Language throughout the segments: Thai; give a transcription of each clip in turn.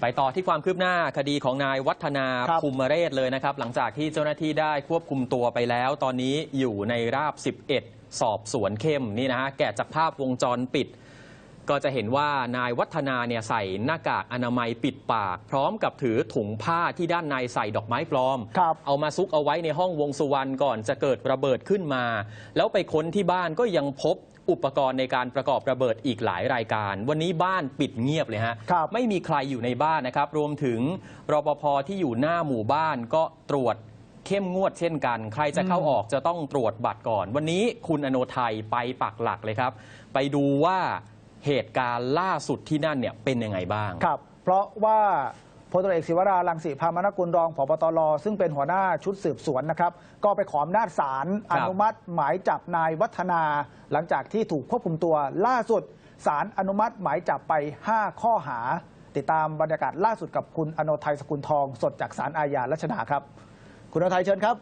ไปต่อที่ความคืบหน้าคดีของนายวัฒนาครับภูมิเรศเลยนะครับ หลังจากที่เจ้าหน้าที่ได้ควบคุมตัวไปแล้ว ตอนนี้อยู่ในราบ 11 สอบสวนเข้มนี่นะฮะแกะจากภาพวงจรปิด ก็จะเห็นว่านายวัฒนาเนี่ยใส่หน้ากากอนามัยปิดปาก พร้อมกับถือถุงผ้าที่ด้านในใส่ดอกไม้ปลอมครับเอามาซุกเอาไว้ในห้องวงสุวรรณก่อนจะเกิดระเบิดขึ้นมา แล้วไปค้นที่บ้านก็ยังพบ อุปกรณ์ในการประกอบระเบิดอีกหลายรายการ วันนี้บ้านปิดเงียบเลยฮะ ครับ ไม่มีใครอยู่ในบ้านนะครับ รวมถึงรปภที่อยู่หน้าหมู่บ้านก็ตรวจเข้มงวดเช่นกัน ใครจะเข้าอืมออกจะต้องตรวจบัตรก่อน วันนี้คุณอโนไทยไปปักหลักเลยครับ ไปดูว่าเหตุการณ์ล่าสุดที่นั่นเนี่ยเป็นยังไงบ้าง ครับ เพราะว่า พลตรเอกศิวราลังสีพามนกุลรองผบตรซึ่งเป็นหัวหน้าชุดสืบสวนนะครับ ก็ไปขออำนาจศาลครัอนุมัติ หมายจับนายวัฒนา หลังจากที่ถูกควบคุมตัวล่าสุดศาลอนุมัติหมายจับไป 5 ข้อหา ติดตามบรรยากาศล่าสุดกับคุณอนุทยสกุลทอง สดจากศาลอาญารัชดาครับ คุณอนุทยเชิญครับ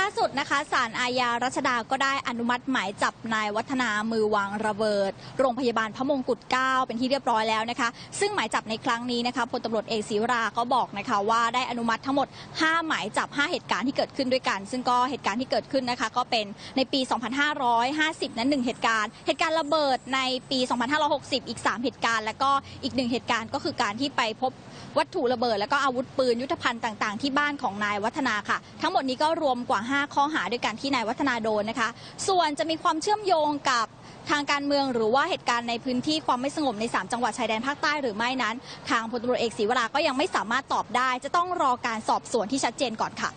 ล่าสุดนะคะศาลอาญารัชดาก็ได้อนุมัติหมายจับนายวัฒนามือวางระเบิด โรงพยาบาลพระมงกุฎเกล้าเป็นที่เรียบร้อยแล้วนะคะ ซึ่งหมายจับในครั้งนี้นะคะพลตำรวจเอกศิวราก็บอกนะคะว่าได้อนุมัติทั้งหมด 5 หมายจับ 5 เหตุการณ์ที่เกิดขึ้นด้วยกัน ซึ่งก็เหตุการณ์ที่เกิดขึ้นนะคะก็เป็นในปี 2550 นั้นหนึ่งเหตุการณ์ เหตุการณ์ระเบิดในปี 2560 อีก 3 เหตุการณ์ แล้วก็อีกหนึ่งเหตุการณ์ก็คือการที่ไปพบ วัตถุระเบิด และก็อาวุธปืนยุทธภัณฑ์ต่างๆ ที่บ้านของนายวัฒนาค่ะ ทั้งหมดนี้ก็รวมกว่า 5 ข้อหาด้วยกันที่นายวัฒนาโดนนะคะ ส่วนจะมีความเชื่อมโยงกับทางการเมืองหรือว่าเหตุการณ์ในพื้นที่ความไม่สงบใน 3 จังหวัดชายแดนภาคใต้หรือไม่นั้น ทางพลตำรวจเอกศรีวราก็ยังไม่สามารถตอบได้ จะต้องรอการสอบสวนที่ชัดเจนก่อนค่ะ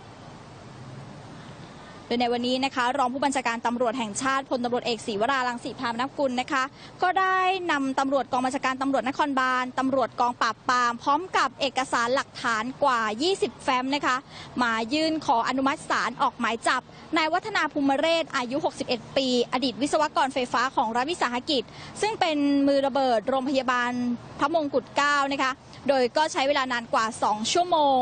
โดยในวันนี้นะคะ รองผู้บัญชาการตำรวจแห่งชาติพลตำรวจเอกศีวรารังสีพามนกุลนะคะ ก็ได้นำตำรวจกองบัญชาการตำรวจนครบาลตำรวจกองปราบปราม พร้อมกับเอกสารหลักฐานกว่า 20 แฟ้มนะคะ มายื่นขออนุมัติศาลออกหมายจับนายวัฒนาภูมิเรศอายุ 61 ปี อดีตวิศวกรไฟฟ้าของรัฐวิสาหกิจ ซึ่งเป็นมือระเบิดโรงพยาบาลพระมงกุฎเกล้านะคะ โดยก็ใช้เวลานานกว่า 2 ชั่วโมง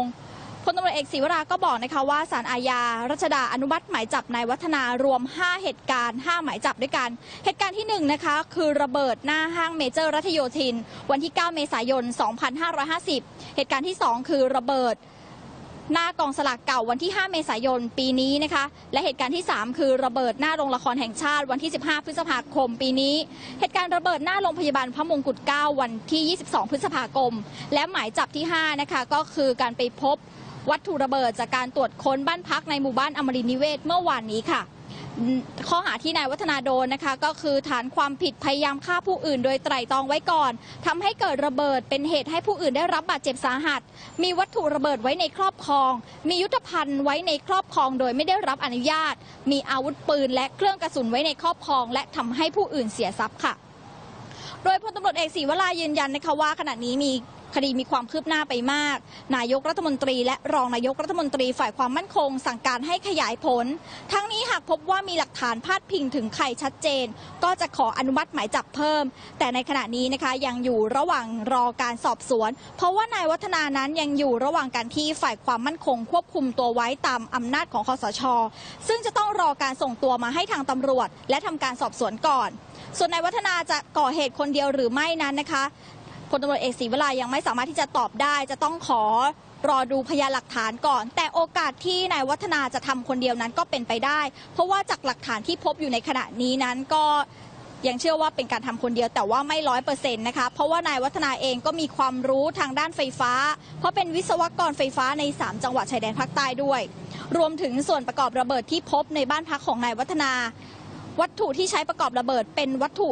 พลตำรวจเอกศิวราก็บอกนะคะว่าสารอาญารัชดาอนุมัติหมายจับนายวัฒนารวม 5 เหตุการณ์ 5 หมายจับด้วยกัน เหตุการณ์ที่1นะคะคือระเบิดหน้าห้างเมเจอร์รัชโยธิน วันที่ 9 เมษายน 2550 เหตุการณ์ที่ 2 คือระเบิดหน้ากองสลากเก่าวันที่ 5 เมษายนปีนี้นะคะ และเหตุการณ์ที่ 3 คือระเบิดหน้าโรงละครแห่งชาติวันที่ 15 พฤษภาคมปีนี้ เหตุการณ์ระเบิดหน้าโรงพยาบาลพระมงกุฎเกล้าวันที่ 22 พฤษภาคม และหมายจับที่ 5 นะคะก็คือการไปพบ วัตถุระเบิดจากการตรวจค้นบ้านพักในหมู่บ้านอมรินนิเวศเมื่อวานนี้ค่ะ ข้อหาที่นายวัฒนาโดนนะคะ ก็คือฐานความผิดพยายามฆ่าผู้อื่น โดยไตร่ตรองไว้ก่อนทำให้เกิดระเบิดเป็นเหตุให้ผู้อื่นได้รับบาดเจ็บสาหัส มีวัตถุระเบิดไว้ในครอบครอง มียุทธภัณฑ์ไว้ในครอบครอง โดยไม่ได้รับอนุญาต มีอาวุธปืน และเครื่องกระสุนไว้ในครอบครอง และทำให้ผู้อื่นเสียทรัพย์ค่ะ โดยพลตำรวจเอกศรีวรายืนยันนะคะว่าขณะนี้มี คดีมีความคืบหน้าไปมาก นายกรัฐมนตรี และรองนายกรัฐมนตรีฝ่ายความมั่นคง สั่งการให้ขยายผล ทั้งนี้หากพบว่ามีหลักฐานพาดพิงถึงใครชัดเจน ก็จะขออนุมัติหมายจับเพิ่ม แต่ในขณะนี้นะคะยังอยู่ระหว่างรอการสอบสวน เพราะว่านายวัฒนานั้นยังอยู่ระหว่างการที่ฝ่ายความมั่นคง ควบคุมตัวไว้ตามอำนาจของคอสช ซึ่งจะต้องรอการส่งตัวมาให้ทางตำรวจ และทำการสอบสวนก่อน ส่วนนายวัฒนาจะก่อเหตุคนเดียวหรือไม่นั้นนะคะ ลตำรวจเอกศรีวรายังไม่สามารถที่จะตอบได้ จะต้องขอรอดูพยานหลักฐานก่อน แต่โอกาสที่นายวัฒนาจะทำคนเดียวนั้นก็เป็นไปได้ เพราะว่าจากหลักฐานที่พบอยู่ในขณะนี้นั้นก็ยังเชื่อว่าเป็นการทำคนเดียวแต่ว่าไม่ร้อยเปอร์เซ็นต์นะคะเพราะว่านายวัฒนาเองก็มีความรู้ทางด้านไฟฟ้า เพราะเป็นวิศวกรไฟฟ้าใน 3 จังหวัดชายแดนภาคใต้ด้วย รวมถึงส่วนประกอบระเบิดที่พบในบ้านพักของนายวัฒนา วัตถุที่ใช้ประกอบระเบิดเป็นวัตถุ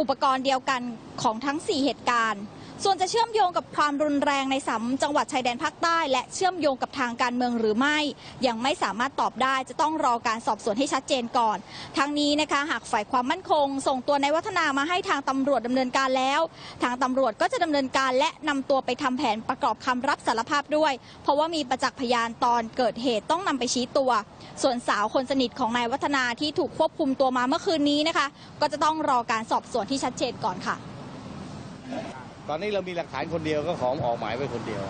อุปกรณ์เดียวกันของทั้ง๔เหตุการณ์ ส่วนจะเชื่อมโยงกับความรุนแรงในสามจังหวัดชายแดนภาคใต้ และเชื่อมโยงกับทางการเมืองหรือไม่ ยังไม่สามารถตอบได้จะต้องรอการสอบสวนให้ชัดเจนก่อนทั้งนี้นะคะหากฝ่ายความมั่นคง ส่งตัวในายวัฒนามาให้ทางตำรวจดำเนินการแล้ว ทางตำรวจก็จะดำเนินการและนำตัวไปทำแผนประกอบคำรับสารภาพด้วย เพราะว่ามีประจักษ์พยานตอนเกิดเหตุต้องนำไปชี้ตัว ส่วนสาวคนสนิทของนายวัฒนาที่ถูกควบคุมตัวมาเมื่อคืนนี้นะคะ ก็จะต้องรอการสอบสวนที่ชัดเจนก่อนค่ะ ตอนนี้เรามีหลักฐานคนเดียวก็ของออกหมายไปคนเดียว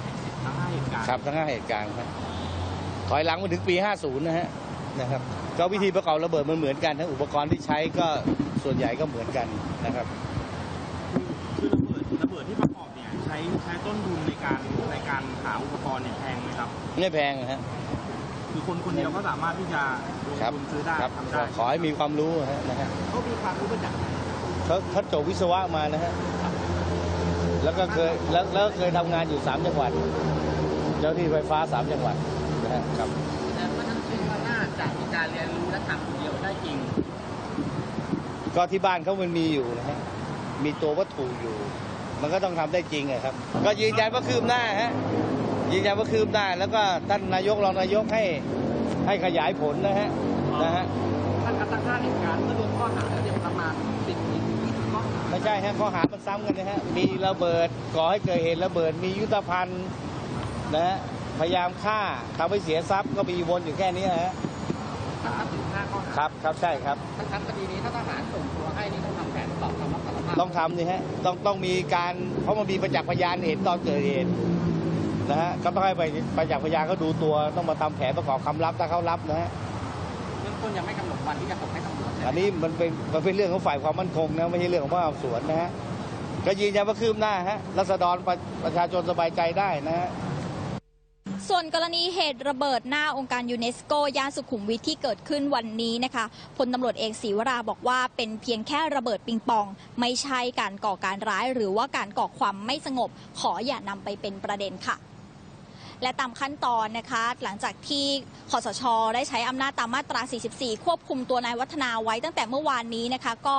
ทั้งห้าเหตุการณ์ครับทั้งห้าเหตุการณ์ครับถอยหลังมาถึงปี 50 นะฮะนะครับ ก็วิธีประกอบระเบิดมันเหมือนกันทั้งอุปกรณ์ที่ใช้ก็ส่วนใหญ่ก็เหมือนกันนะครับคือระเบิดต้นทุนในการในการหาอุปกรณ์เนี่ยแพงไหมครับไม่แพงนะฮะคือคนคนเดียวก็สามารถที่จะลงครับทุนซื้อได้ครับทำได้ขอให้มีความรู้นะฮะนะฮะเขามีความรู้มาจากไหนเขาเขาจบวิศวะมานะฮะ แล้วก็เคยแล้วแล้วก็เคยทำงานอยู่สามจังหวัด เจ้าที่ไฟฟ้าสามจังหวัดนะฮะครับแต่ว่าทั้งชื่อว่าน่าจะมีการเรียนรู้และทำคนเดียวได้จริง ก็ที่บ้านเขามันมีอยู่นะฮะ มีตัววัตถุอยู่ มันก็ต้องทำได้จริงอะครับ ก็ยืนยันว่าคืบหน้าฮะ ยืนยันว่าคืบหน้า แล้วก็ท่านนายกรองนายกให้ให้ขยายผลนะฮะ นะฮะ ท่านกระตั้งห้าเหตุการณ์เมื่อรวมข้อหาแล้วเนี่ยประมาณสิบถึงยี่สิบข้อหา ไม่ใช่ฮะข้อหา มันซ้ำกันนะฮะมีระเบิดก่อให้เกิดเหตุระเบิดมียุทธภัณฑ์นะฮะพยายามฆ่าทำให้เสียทรัพย์ก็มีวนอยู่แค่นี้ฮะถ้านับถึงห้าข้อหาครับครับใช่ครับถ้าทำคดีนี้ถ้าทหารส่งตัวให้นี่ต้องทำแผนสอบคำรับสารภาพต้องทำนี่ฮะต้องต้องมีการเพราะมันมีประจักษ์พยานเห็นตอนเกิดเหตุนะฮะก็ต้องให้ไปประจักษ์พยานเขาดูตัวต้องมาทำแผนประกอบคำรับถ้าเขารับนะฮะเบื้องต้นยังไม่กำหนดวันที่จะส่งให้ตำรวจอันนี้มันเป็นมันเป็นเรื่องของฝ่ายความมั่นคงนะไม่ใช่เรื่องของพนักงานสอบสวนนะฮะ ก็ยืนยันว่าคืบหน้าฮะรัษฎรประชาชนสบายใจได้นะฮะส่วนกรณีเหตุระเบิดหน้าองค์การยูเนสโกย่านสุขุมวิทที่เกิดขึ้นวันนี้นะคะพลตำรวจเอกศีวราบอกว่าเป็นเพียงแค่ระเบิดปิงปอง ไม่ใช่การก่อการร้าย หรือว่าการก่อความไม่สงบ ขออย่านำไปเป็นประเด็นค่ะ และตามขั้นตอนนะคะ หลังจากที่คอสช ได้ใช้อำนาจตามมาตรา 44 ควบคุมตัวนายวัฒนาไว้ตั้งแต่เมื่อวานนี้นะคะ ก็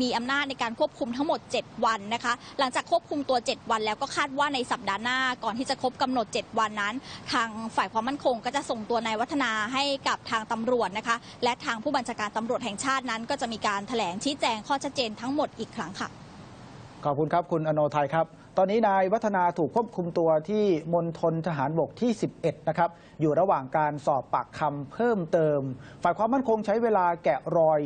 มีอำนาจในการควบคุมทั้งหมด 7 วันนะคะ หลังจากควบคุมตัว 7 วันแล้วก็คาดว่าในสัปดาห์หน้าก่อนที่จะครบกำหนด 7 วันนั้น ทางฝ่ายความมั่นคงก็จะส่งตัวนายวัฒนาให้กับทางตำรวจนะคะ และทางผู้บัญชาการตำรวจแห่งชาตินั้น ก็จะมีการแถลงชี้แจงข้อชัดเจนทั้งหมดอีกครั้งค่ะขอบคุณครับคุณอโนไทยครับ ตอนนี้นายวัฒนาถูกควบคุมตัวที่มณฑลทหารบกที่ 11 นะครับ อยู่ระหว่างการสอบปากคำเพิ่มเติม ฝ่ายความมั่นคงใช้เวลาแกะรอย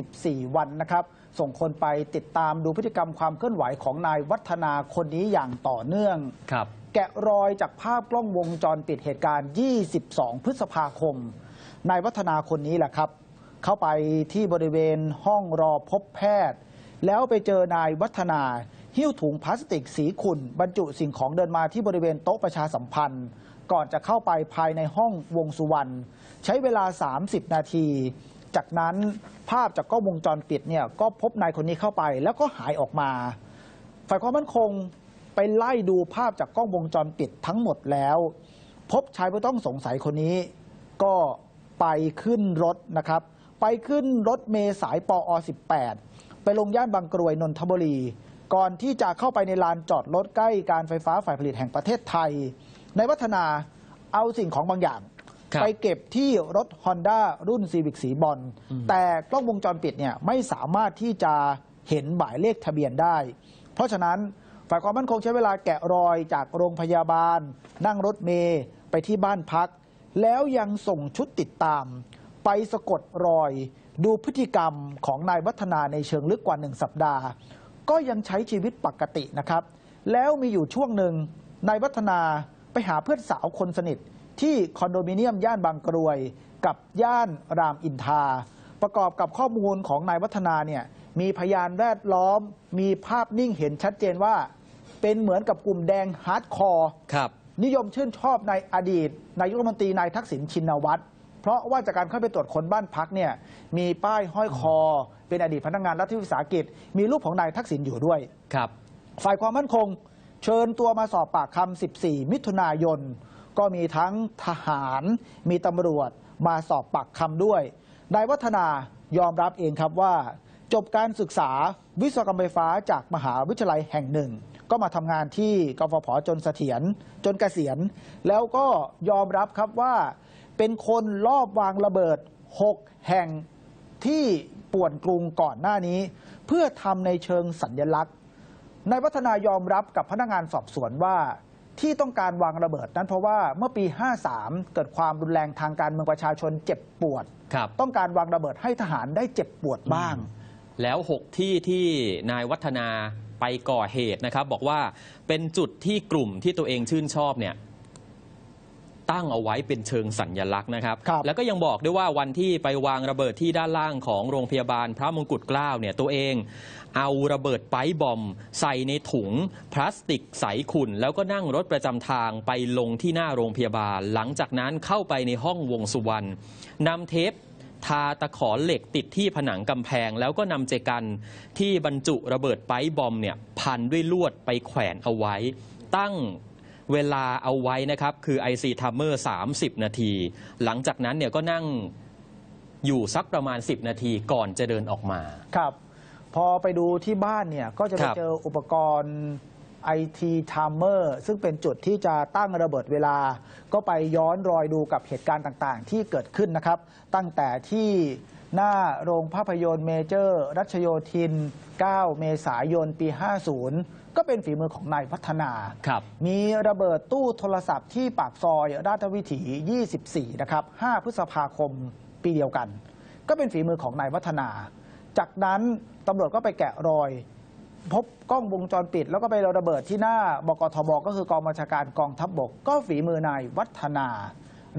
24 วันนะครับ ส่งคนไปติดตามดูพฤติกรรมความเคลื่อนไหวของนายวัฒนาคนนี้อย่างต่อเนื่อง ครับ แกะรอยจากภาพกล้องวงจรปิดเหตุการณ์ 22 พฤษภาคม นายวัฒนาคนนี้แหละครับ เข้าไปที่บริเวณห้องรอพบแพทย์ แล้วไปเจอนายวัฒนา หิ้วถุงพลาสติกสีขุ่นบรรจุสิ่งของเดินมาที่บริเวณโต๊ะประชาสัมพันธ์ ก่อนจะเข้าไปภายในห้องวงสุวรรณใช้เวลา 30 นาที จากนั้นภาพจากกล้องวงจรปิดเนี่ยก็พบนายคนนี้เข้าไปแล้วก็หายออกมา ฝ่ายความมั่นคงไปไล่ดูภาพจากกล้องวงจรปิดทั้งหมดแล้ว พบชายผู้ต้องสงสัยคนนี้ ก็ไปขึ้นรถนะครับ ไปขึ้นรถเมสายปอ 18 ไปลงย่านบางกรวยนนทบุรี ก่อนที่จะเข้าไปในลานจอดรถใกล้การไฟฟ้าฝ่ายผลิตแห่งประเทศไทย ในวัฒนาเอาสิ่งของบางอย่าง ครับ ไปเก็บที่รถ Honda รุ่น Civic สีบอลแต่กล้องวงจรปิดเนี่ยไม่สามารถที่จะเห็นหมายเลขทะเบียนได้ เพราะฉะนั้นฝ่ายความมั่นคงใช้เวลาแกะรอยจากโรงพยาบาล นั่งรถเมย์ไปที่บ้านพัก แล้วยังส่งชุดติดตาม ไปสะกดรอย ดูพฤติกรรมของนายวัฒนาในเชิงลึกกว่าหนึ่งสัปดาห์ ก็ยังใช้ชีวิตปกตินะครับ แล้วมีอยู่ช่วงหนึ่งนายวัฒนาไปหาเพื่อนสาวคนสนิท ที่คอนโดมิเนียมย่านบางกรวย กับย่านรามอินทราประกอบกับข้อมูลของนายวัฒนาเนี่ยมีพยานแวดล้อม มีภาพนิ่งเห็นชัดเจนว่า เป็นเหมือนกับกลุ่มแดงฮาร์ดคอร์นิยมชื่นชอบในอดีตนายกรัฐมนตรีนายทักษิณชินวัตร เพราะว่าจากการเข้าไปตรวจคนบ้านพักเนี่ยมีป้ายห้อยคอ เป็นอดีตพนักงานรัฐวิสาหกิจ มีรูปของนายทักษิณอยู่ด้วย ครับ ฝ่ายความมั่นคง เชิญตัวมาสอบปากคำ 14 มิถุนายน ก็มีทั้งทหาร มีตำรวจมาสอบปากคำด้วย นายวัฒนายอมรับเองครับว่า จบการศึกษาวิศวกรรมไฟฟ้าจากมหาวิทยาลัยแห่งหนึ่ง ก็มาทำงานที่กฟผจนเสถียรจนเกษียณ แล้วก็ยอมรับครับว่า เป็นคนลอบวางระเบิด 6 แห่งที่ป่วนกรุงก่อนหน้านี้ เพื่อทำในเชิงสัญลักษณ์นายวัฒนายอมรับกับพนักงานสอบสวนว่าที่ต้องการวางระเบิดนั้นเพราะว่าเมื่อปี 53 เกิดความรุนแรงทางการเมืองประชาชนเจ็บปวดครับต้องการวางระเบิดให้ทหารได้เจ็บปวดบ้าง แล้ว 6 ที่ที่นายวัฒนาไปก่อเหตุนะครับ บอกว่าเป็นจุดที่กลุ่มที่ตัวเองชื่นชอบเนี่ย ตั้งเอาไว้เป็นเชิงสัญญลักษณ์นะครับครับ แล้วก็ยังบอกด้วยว่าวันที่ไปวางระเบิดที่ด้านล่างของโรงพยาบาลพระมงกุฎเกล้าเนี่ยตัวเองเอาระเบิดไปร์บอม ใส่ในถุงพลาสติกใสขุ่น แล้วก็นั่งรถประจำทางไปลงที่หน้าโรงพยาบาล หลังจากนั้นเข้าไปในห้องวงสุวรรณนำเทปทาตะขอเหล็กติดที่ผนังกำแพง แล้วก็นำเจกันที่บรรจุระเบิดไปร์บอมเนี่ยพันด้วยลวดไปแขวนเอาไว้ ตั้ง เวลาเอาไว้นะครับคือ IC Timer 30 นาที หลังจากนั้นเนี่ยก็นั่งอยู่สักประมาณ 10 นาทีก่อนจะเดินออกมา ครับ พอไปดูที่บ้านเนี่ยก็จะไปครับ เจออุปกรณ์ IT Timer ซึ่งเป็นจุดที่จะตั้งระเบิดเวลา ก็ไปย้อนรอยดูกับเหตุการณ์ต่างๆ ที่เกิดขึ้นนะครับ ตั้งแต่ที่หน้าโรงภาพยนตร์เมเจอร์ รัชโยธิน 9 เมษายน ปี 50 ก็เป็นฝีมือของนายพัฒนาครับมีระเบิดตู้โทรศัพท์ที่ปากซอยราชวิถี 24 นะครับ 5 พฤษภาคมปีเดียวกัน ก็เป็นฝีมือของนายวัฒนา จากนั้นตำรวจก็ไปแกะรอย พบ กล้องวงจรปิด แล้วก็ไประเบิดที่หน้าบกทบก็คือกองบัญชาการกองทัพบบก ก็ฝีมือนายวัฒนา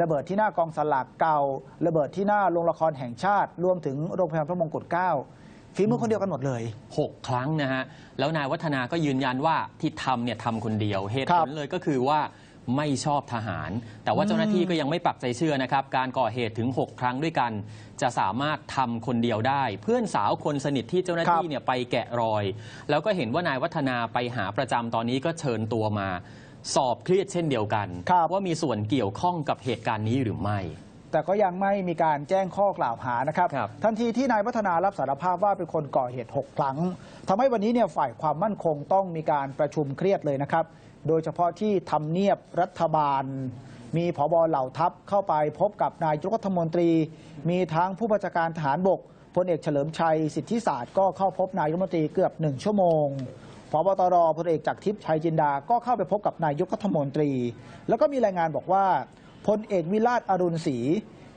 ระเบิดที่หน้ากองสลากเก่า ระเบิดที่หน้าโรงละครแห่งชาติ รวมถึงโรงพยาบาลพระมงกุฎเกล้าฝีมือคนเดียวกันหมดเลย 6 ครั้งนะฮะ แล้วนายวัฒนาก็ยืนยันว่าที่ทำเนี่ยทำคนเดียว เหตุผลเลยก็คือว่า ไม่ชอบทหาร แต่ว่าเจ้าหน้าที่ก็ยังไม่ปักใจเชื่อนะครับ การก่อเหตุถึง 6 ครั้งด้วยกัน จะสามารถทำคนเดียวได้ เพื่อนสาวคนสนิทที่เจ้าหน้าที่เนี่ยไปแกะรอย แล้วก็เห็นว่านายวัฒนาไปหาประจำตอนนี้ก็เชิญตัวมา สอบเครียดเช่นเดียวกันครับว่ามีส่วนเกี่ยวข้องกับเหตุการณ์นี้หรือไม่แต่ก็ยังไม่มีการแจ้งข้อกล่าวหานะครับครับทันทีที่นายวัฒนารับสารภาพว่าเป็นคนก่อเหตุ 6 ครั้งทำให้วันนี้เนี่ยฝ่ายความมั่นคงต้องมีการประชุมเครียดเลยนะครับ โดยเฉพาะที่ทำเนียบรัฐบาล มีผบเหล่าทัพเข้าไปพบกับนายกรัฐมนตรี มีทั้งผู้บัญชาการทหารบกพลเอกเฉลิมชัยสิทธิศาสตร์ก็เข้าพบนายกรัฐมนตรีเกือบหนึ่งชั่วโมงพบตรพลเอกจากทิพย์ชัยจินดา ก็เข้าไปพบกับนายกรัฐมนตรี แล้วก็มีรายงานบอกว่าพลเอกวิราชอรุณศรี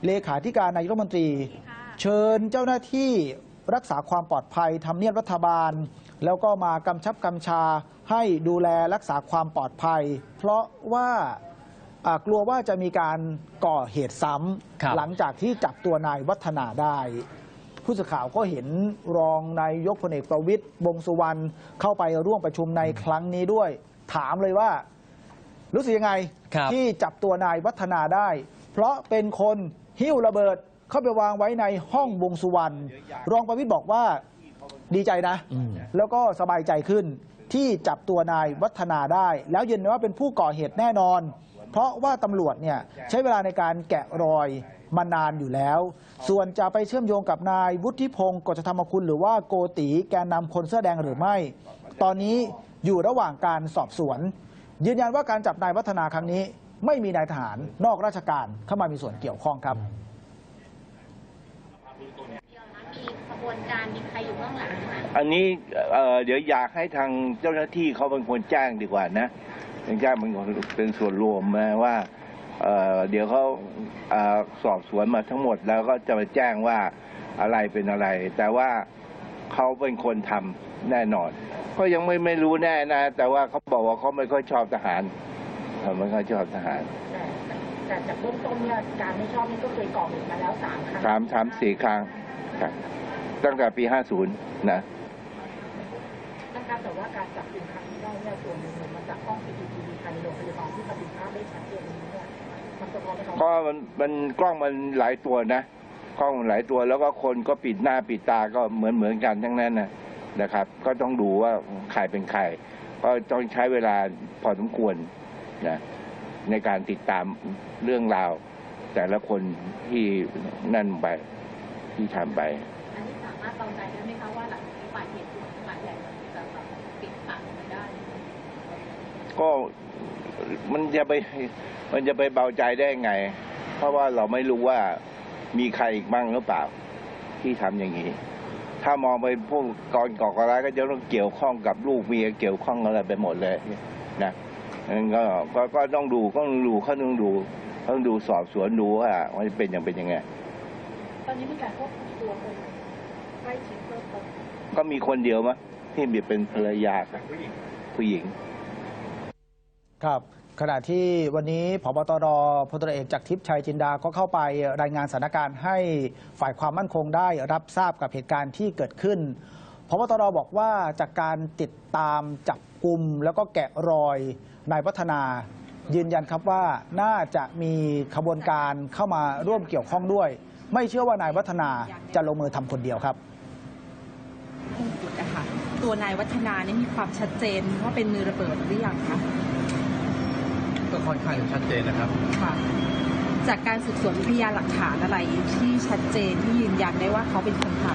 เลขาธิการนายกรัฐมนตรี เชิญเจ้าหน้าที่รักษาความปลอดภัยทำเนียบรัฐบาล แล้วก็มากำชับกำชาให้ดูแลรักษาความปลอดภัย เพราะว่าอ่ากลัวว่าจะมีการก่อเหตุซ้ครับำหลังจากที่จับตัวนายวัฒนาได้ ผู้สื่อข่าวก็เห็นรองนายกพลเอกประวิตยวงษ์สุวรรณเข้าไปร่วมประชุมในครั้งนี้ด้วย ถามเลยว่า รู้สึกยังไงครับที่จับตัวนายวัฒนาได้ เพราะเป็นคนหิ้วระเบิดเข้าไปวางไว้ในห้องวงสุวรรณรองประวิตยบอกว่า ดีใจนะอืมแล้วก็สบายใจขึ้นที่จับตัวนายวัฒนาได้ แล้วยืนยันว่าเป็นผู้ก่อเหตุแน่นอน เพราะว่าตำรวจเนี่ยใช้เวลาในการแกะรอยมานานอยู่แล้ว ส่วนจะไปเชื่อมโยงกับนายวุฒิพงศ์กฤษธรรมคุณหรือว่าโกติแกนนำคนเสื้อแดงหรือไม่ ตอนนี้อยู่ระหว่างการสอบสวน ยืนยันว่าการจับนายวัฒนาครั้งนี้ ไม่มีนายทหารนอกราชการเข้ามามีส่วนเกี่ยวข้องครับ มีข บวนการมีใครอยู่เบื้องหลังไหมอันนี้เอ่อเดี๋ยวอยากให้ทางเจ้าหน้าที่เขาเป็นคนแจ้งดีกว่านะเป็นแจ้งเป็นคนเป็นส่วนรวมนะว่าเอ่อเดี๋ยวเขาเอ่อสอบสวนมาทั้งหมดแล้วก็จะมาแจ้งว่าอะไรเป็นอะไร แต่ว่าเขาเป็นคนทำแน่นอน ก็ยังไม่ไม่รู้แน่นะ แต่ว่าเขาบอกว่าเขาไม่ค่อยชอบทหารเขาไม่ค่อยชอบทหารแต่แต่จากเบื้องต้นเนี่ยการไม่ชอบนี่ก็เคยก่อเหตุมาแล้วสามครั้ง สามสามสี่ครั้งครับ ตั้งแต่ปีห้าศูนย์นะนะคะแต่ว่าการจับกลุ่มครั้งนี้ได้เนี่ยส่วนหนึ่งเนี่ยมาจากห้อง CCTV ภายในโรงพยาบาลที่บันทึกภาพได้ชัดเจนนี้เนี่ยมันสะท้อนให้เราก็มันมันกล้องมันหลายตัวนะกล้องมันหลายตัวแล้วก็คนก็ปิดหน้าปิดตาก็เหมือนเหมือนกันทั้งนั้นนะนะครับ ก็ต้องดูว่าใครเป็นใครก็ต้องใช้เวลาพอสมควรนะในการติดตามเรื่องราว แต่ละคนที่นั่นไปที่ทำไป ก็มันจะไปมันจะไปเบาใจได้ไง เพราะว่าเราไม่รู้ว่ามีใครอีกบ้างหรือเปล่า ที่ทำอย่างนี้ ถ้ามองไปพวกกรก่อการร้ายก็จะต้องเกี่ยวข้องกับลูกเมียเกี่ยวข้องอะไรไปหมดเลยนะงั้นก็ก็ก็ต้องดูก็ต้องดูเขาต้องดูเขาต้องดูสอบสวนดูว่ามันเป็นอย่างเป็นยังไงตอนนี้มีการควบคุมตัวคนใกล้ชิดเพิ่มเติมก็มีคนเดียวมั้ยที่มีเป็นภรรยากับผู้หญิง ครับขณะที่วันนี้พบตรพลตรเอกจากทิพย์ชัยจินดาก็เข้าไปรายงานสถานการณ์ให้ฝ่ายความมั่นคงได้รับทราบกับเหตุการณ์ที่เกิดขึ้นพบตรบอกว่าจากการติดตามจับกลุ่มแล้วก็แกะรอยนายวัฒนา ยืนยันครับว่าน่าจะมีขบวนการเข้ามาร่วมเกี่ยวข้องด้วย ไม่เชื่อว่านายวัฒนาจะลงมือทำคนเดียวครับมงกุฎอะคะตัวนายวัฒนานี่มีความชัดเจนว่าเป็นมือระเบิดหรือยังคะ ค่อนข้างจะชัดเจนนะครับค่ะจากการสืบสวนพยานหลักฐานอะไรที่ชัดเจนที่ยืนยันได้ว่าเขาเป็นคนท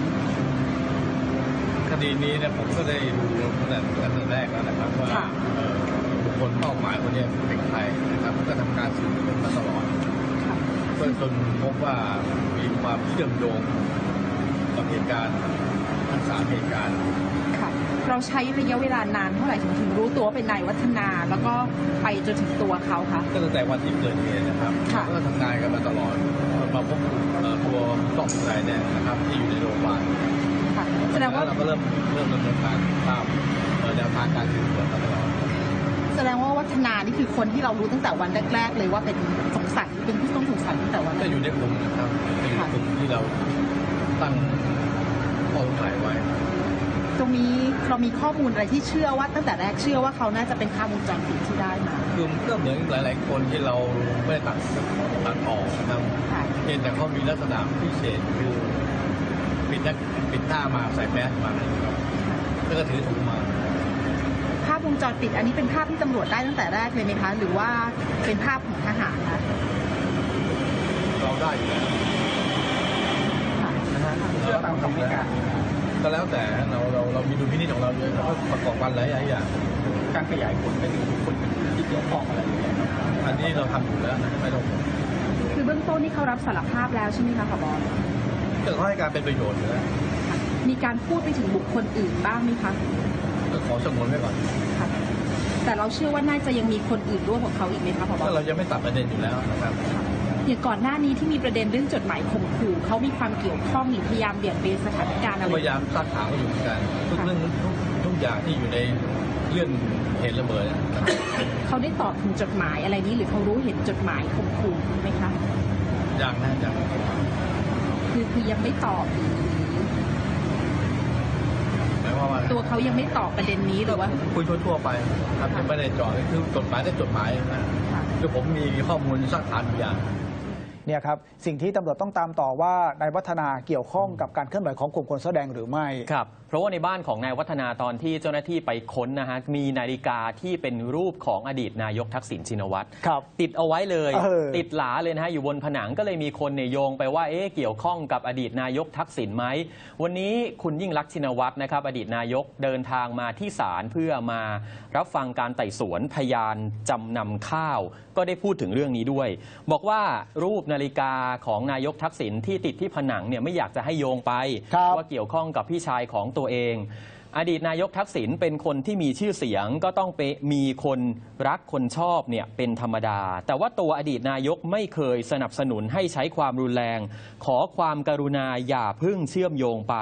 คดีนี้เนี่ยผมก็ได้ดูตั้งแต่ตั้งแต่แรกแล้วนะครับว่าค่ะเอ่อบุคคลเป้าหมายคนเนี้เป็นใครนะครับก็ทำการสืบสวนมาตลอดำค่ะเพื่อจนพบว่ามีความเชื่อมโยงกับเหตุการณ์ทั้งสามเหตุการณ์ค่ะ เราใช้ระยะเวลานานเท่าไหร่ถึงถึงรู้ตัวว่าเป็นนายวัฒนา แล้วก็ไปจนถึงตัวเขาคะ ก็ตั้งแต่วันที่เกิดเหตุนะครับค่ะ ก็ทำงานกันมาตลอดมาพบเอ่อตัวต้องสงสัยเนี่ยนะครับที่อยู่ในโรงพยาบาลค่ะแสดงว่า เราก็เริ่มเริ่มดำเนินการตามเอ่อแนวทางการสืบสวนมาตลอด แสดงว่าวัฒนานี่คือคนที่เรารู้ตั้งแต่วันแรก ๆ เลยว่าเป็นสงสัยเป็นผู้ต้องสงสัยตั้งแต่วันแรก็ก อยู่ในกลุ่มนะครับเป็นค่ะกลุ่มที่เราตั้งข้อสงสัยไว้ต รงนี้เรามีข้อมูลอะไรที่เชื่อว่าตั้งแต่แรกเชื่อว่าเขาน่าจะเป็นข้ามวงจรปิดที่ได้มาคือมันก็เหมือนหลาย ๆ คนที่เราไม่ได้ตัดตัดออกนะครับค่ะเพียงแต่เขามีลักษณะพิเศษคือปิดหน้าปิดหน้ามาใส่แมสมานะครับแล้วก็ถือถุงมาภาพวงจรปิด อันนี้เป็นภาพที่ตำรวจได้ตั้งแต่แรกเลยไหมคะ หรือว่าเป็นภาพของทหารคะเราได้อยู่แล้วค่ะเชื่อตามคำให้การ ก็แล้วแต่เราเราเรามีดุลพินิจของเราเยอะเราก็ประกอบกันหลายอย่างการขยายผลไปถึงบุคคลที่เกี่ยวข้องอะไรอย่างเงี้ยครับอันนี้เราทำอยู่แล้วนะไม่ต้องคือเบื้องต้นนี่เขารับสารภาพแล้วใช่ไหมคะผบเรื่องเขาให้การเป็นประโยชน์อยู่แล้วมีการพูดไปถึงบุคคลอื่นบ้างไหมคะก็ขอสงวนไว้ก่อนค่ะแต่เราเชื่อว่าน่าจะยังมีคนอื่นร่วมกับเขาอีกไหมคะผบก็เรายังไม่ตัดประเด็นอยู่แล้วนะครับ อย่างก่อนหน้านี้ที่มีประเด็นเรื่องจดหมายข่มขู่เขามีความเกี่ยวข้องหรือพยายามเบี่ยงเบนสถานการณ์อะไรพยายามซักถามก็อยู่เหมือนกันทุกเรื่องทุกทุกอย่างที่อยู่ในเรื่องเหตุระเบิดเนี่ยเขาได้ตอบถึงจดหมายอะไรนี้หรือเขารู้เห็นจดหมายข่มขู่ไหมคะอย่างนะอย่างคือคือยังไม่ตอบหรือหมายความว่าตัวเขายังไม่ตอบประเด็นนี้หรือว่าคุยทั่วๆไปครับยังไม่ได้เจอดคือจดหมายได้จดหมายนะค่ะคือผมมีข้อมูลซักถามอยู่อย่าง เนี่ยครับสิ่งที่ตำรวจต้องตามต่อว่านายวัฒนาเกี่ยวข้องกับการเคลื่อนไหวของกลุ่มคนเสื้อแดงหรือไม่ ครับเพราะว่าในบ้านของนายวัฒนาตอนที่เจ้าหน้าที่ไปค้นนะฮะมีนาฬิกาที่เป็นรูปของอดีตนายกทักษิณชินวัตรครับติดเอาไว้เลย เออ ติดหลาเลยนะฮะอยู่บนผนังก็เลยมีคนเนี่ยโยงไปว่าเอ๊ะเกี่ยวข้องกับอดีตนายกทักษิณไหมวันนี้คุณยิ่งรักษณ์ชินวัตรนะครับ อดีตนายกเดินทางมาที่ศาลเพื่อมารับฟังการไต่สวนพยานจำนำข้าว ก็ได้พูดถึงเรื่องนี้ด้วย บอกว่ารูปนาฬิกาของนายกทักษิณที่ติดที่ผนังเนี่ยไม่อยากจะให้โยงไป ครับว่าเกี่ยวข้องกับพี่ชายของตัวเอง อดีตนายกทักษิณเป็นคนที่มีชื่อเสียงก็ต้องไปมีคนรักคนชอบเนี่ยเป็นธรรมดา แต่ว่าตัวอดีตนายกไม่เคยสนับสนุนให้ใช้ความรุนแรง ขอความกรุณาอย่าเพึ่งเชื่อมโยงไป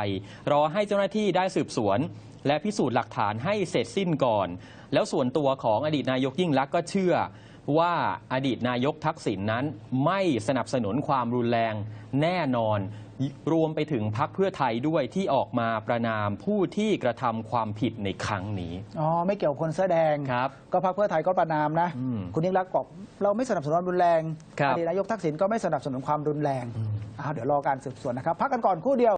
รอให้เจ้าหน้าที่ได้สืบสวน และพิสูจน์หลักฐานให้เสร็จสิ้นก่อน แล้วส่วนตัวของอดีตนายกยิ่งลักษณ์ก็เชื่อ ว่าอดีตนายกทักษิณนนั้นไม่สนับสนุนความรุนแรงแน่นอน รวมไปถึงพักเพื่อไทยด้วยที่ออกมาประนามผู้ที่กระทำความผิดในครั้งนี้ อ๋อ ไม่เกี่ยวกับคนเสื้อแดงครับ ก็พรรคเพื่อไทยก็ประนามนะอืมคุณยิ่งรักษณ์บอกเราไม่สนับสนุนความรุนแรงครับอดีตนายกทักษิณก็ไม่สนับสนุนความรุนแรงอ้าวเดี๋ยวรอการสืบสวนนะครับ พักกันก่อนครู่เดียว